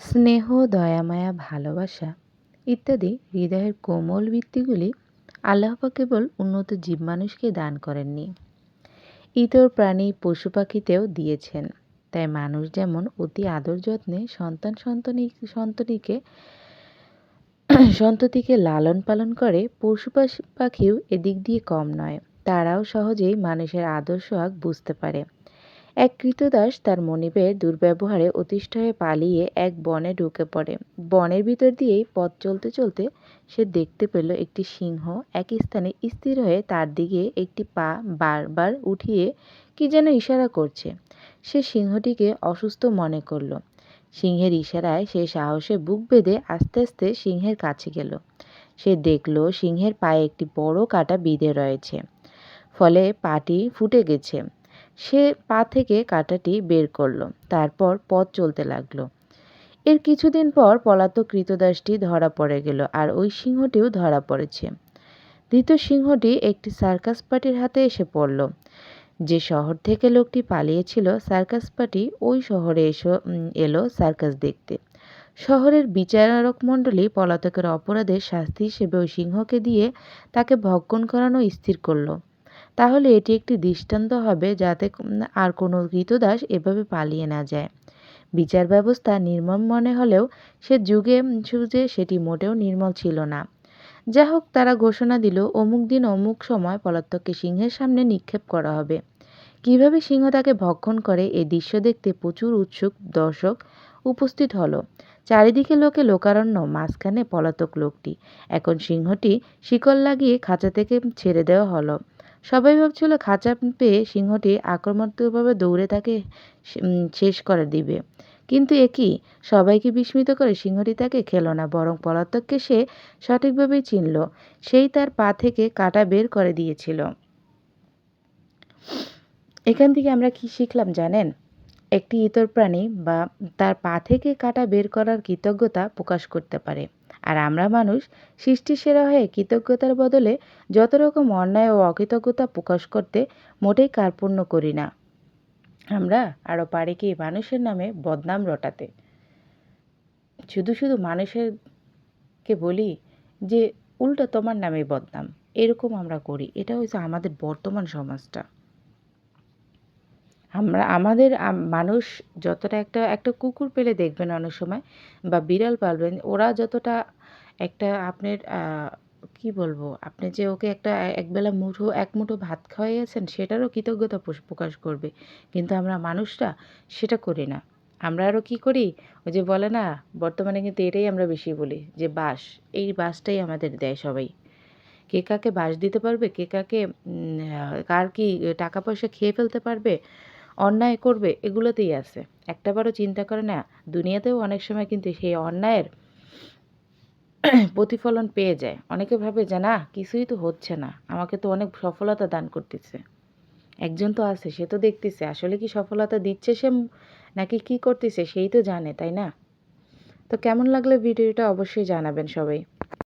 স্নেহ দয়ামায়া ভালোবাসা ইত্যাদি হৃদয়ের কোমল ভিত্তিগুলি আল্লাহপা কেবল উন্নত জীব মানুষকে দান করেননি। ইতর প্রাণী পশু পাখিতেও দিয়েছেন। তাই মানুষ যেমন অতি আদর যত্নে সন্তান সন্তানী, সন্ততিকে সন্ততিকে লালন পালন করে, পশু পাখিও এদিক দিয়ে কম নয়। তারাও সহজেই মানুষের আদর্শ আগ বুঝতে পারে। এক কৃতদাস তার মনিবের দুর্ব্যবহারে অতিষ্ঠ হয়ে পালিয়ে এক বনে ঢুকে পড়ে। বনের ভিতর দিয়েই পথ চলতে চলতে সে দেখতে পেল একটি সিংহ। এক স্থানে স্থির হয়ে তার দিকে একটি পা বারবার উঠিয়ে কি যেন ইশারা করছে। সে সিংহটিকে অসুস্থ মনে করল। সিংহের ইশারায় সে সাহসে বুক বেঁধে আস্তে আস্তে সিংহের কাছে গেল। সে দেখল সিংহের পায়ে একটি বড় কাটা বিঁধে রয়েছে। ফলে পাটি ফুটে গেছে। সে পা থেকে কাঁটাটি বের করল, তারপর পথ চলতে লাগল। এর কিছুদিন পর পলাতক কৃতদাসটি ধরা পড়ে গেল আর ওই সিংহটিও ধরা পড়েছে। দ্বিতীয় সিংহটি একটি সার্কাস পার্টির হাতে এসে পড়ল। যে শহর থেকে লোকটি পালিয়েছিল সার্কাস পার্টি, ওই শহরে এসো এলো সার্কাস দেখতে। শহরের বিচারক মণ্ডলী পলাতকের অপরাধের শাস্তি হিসেবে ওই সিংহকে দিয়ে তাকে ভক্ষণ করানো স্থির করল। তাহলে এটি একটি দৃষ্টান্ত হবে যাতে আর কোনো কৃতদাস এভাবে পালিয়ে না যায়। বিচার ব্যবস্থা নির্মম মনে হলেও সে যুগে যুগে সেটি মোটেও নির্মল ছিল না। যা হোক, তারা ঘোষণা দিল, অমুক দিন অমুক সময় পলাতককে সিংহের সামনে নিক্ষেপ করা হবে। কীভাবে সিংহ তাকে ভক্ষণ করে এই দৃশ্য দেখতে প্রচুর উৎসুক দর্শক উপস্থিত হলো। চারিদিকে লোকে লোকারণ্য, মাঝখানে পলাতক লোকটি। এখন সিংহটি শিকল লাগিয়ে খাঁচা থেকে ছেড়ে দেওয়া হলো। সবাই ভাবছিল খাঁচা পেয়ে সিংহটি আক্রমণাত্মকভাবে দৌড়ে তাকে শেষ করে দিবে। কিন্তু একই সবাইকে বিস্মিত করে সিংহটি তাকে খেল না, বরং পলাতককে সে সঠিকভাবেই চিনল। সেই তার পা থেকে কাটা বের করে দিয়েছিল। এখান থেকে আমরা কি শিখলাম জানেন? একটি ইতর প্রাণী বা তার পা থেকে কাটা বের করার কৃতজ্ঞতা প্রকাশ করতে পারে। আর আমরা মানুষ সৃষ্টি সেরা হয়ে কৃতজ্ঞতার বদলে যত রকম অন্যায় ও অকৃতজ্ঞতা প্রকাশ করতে মোটেই কার্পণ্য করি না। আমরা আরও পারি কি মানুষের নামে বদনাম রটাতে। শুধু শুধু মানুষেরকে বলি যে, উল্টো তোমার নামে বদনাম। এরকম আমরা করি। এটা হচ্ছে আমাদের বর্তমান সমাজটা। আমরা, আমাদের মানুষ যতটা একটা একটা কুকুর পেলে দেখবেন অনেক সময় বা বিড়াল পালবেন, ওরা যতটা একটা আপনার কি বলব, আপনি যে ওকে একটা একবেলা মুঠো, এক মুঠো ভাত খাওয়াইয়েছেন, সেটারও কৃতজ্ঞতা প্রকাশ করবে। কিন্তু আমরা মানুষরা সেটা করি না। আমরা আরও কী করি? ওই যে বলে না, বর্তমানে কিন্তু এটাই আমরা বেশি বলি যে বাস এই বাসটাই আমাদের দেয় সবাই। কে কাকে বাস দিতে পারবে, কে কাকে কার কি টাকা পয়সা খেয়ে ফেলতে পারবে অন্যায় করবে এগুলোতেই আছে। একটাবারও চিন্তা করে না, দুনিয়াতেও অনেক সময় কিন্তু সেই অন্যায়ের প্রতিফলন পেয়ে যায়। অনেকে ভাবে যে, না, কিছুই তো হচ্ছে না। আমাকে তো অনেক সফলতা দান করতেছে। একজন তো আছে, সে তো দেখতেছে। আসলে কি সফলতা দিচ্ছে সে, নাকি কি করতেছে, সেই তো জানে, তাই না? তো কেমন লাগলে ভিডিওটা অবশ্যই জানাবেন সবাই।